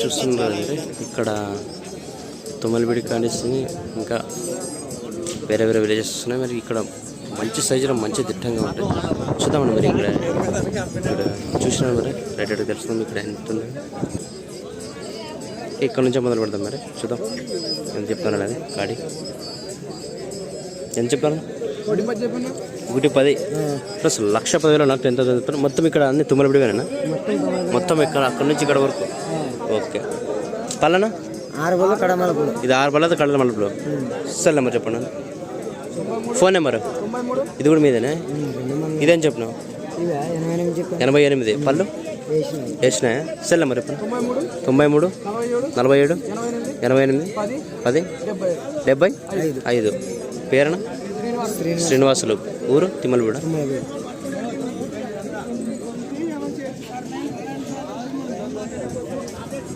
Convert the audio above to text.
చూస్తున్నారంటే ఇక్కడ తుమ్మలబిడి కానిస్తుంది ఇంకా వేరే వేరే విలేజెస్ ఉన్నాయి మరి ఇక్కడ మంచి సైజులో మంచి దిట్టంగా ఉంటుంది. చూద్దామండి మరి ఇక్కడ ఇక్కడ చూసినా మరి రైట్ రైట్ తెలుస్తుంది. ఇక్కడ ఎంత ఉంది? ఇక్కడ నుంచే మొదలు పెడతాం మరి. చూద్దాం. ఎంత చెప్తాను అది? కాడి. ఎంత చెప్తాను ఒకటి పది. ప్లస్ లక్ష పదివేలు నాకు ఎంత చదువుతారు? మొత్తం ఇక్కడ అన్ని తుమ్మలబిడివేనా మొత్తం ఇక్కడ అక్కడ నుంచి ఇక్కడ వరకు. ఓకే. పల్లనా? ఆరు బల్ల కడమలుపు ఇది ఆరు బల్ల కడమలుపు సెల్ నెంబర్ చెప్పండి. Phone number? ఇది కూడా మీదేనా? ఇదేం చెప్పినావు? ఎనభై ఎనిమిది పళ్ళు? వేసినాయా. సెల్ నెంబర్ చెప్పండి. తొంభై మూడు నలభై ఏడు ఎనభై ఎనిమిది పది డెబ్బై ఐదు. పేరణ శ్రీనివాసులు. ఊరు? తిమ్మలగూడ.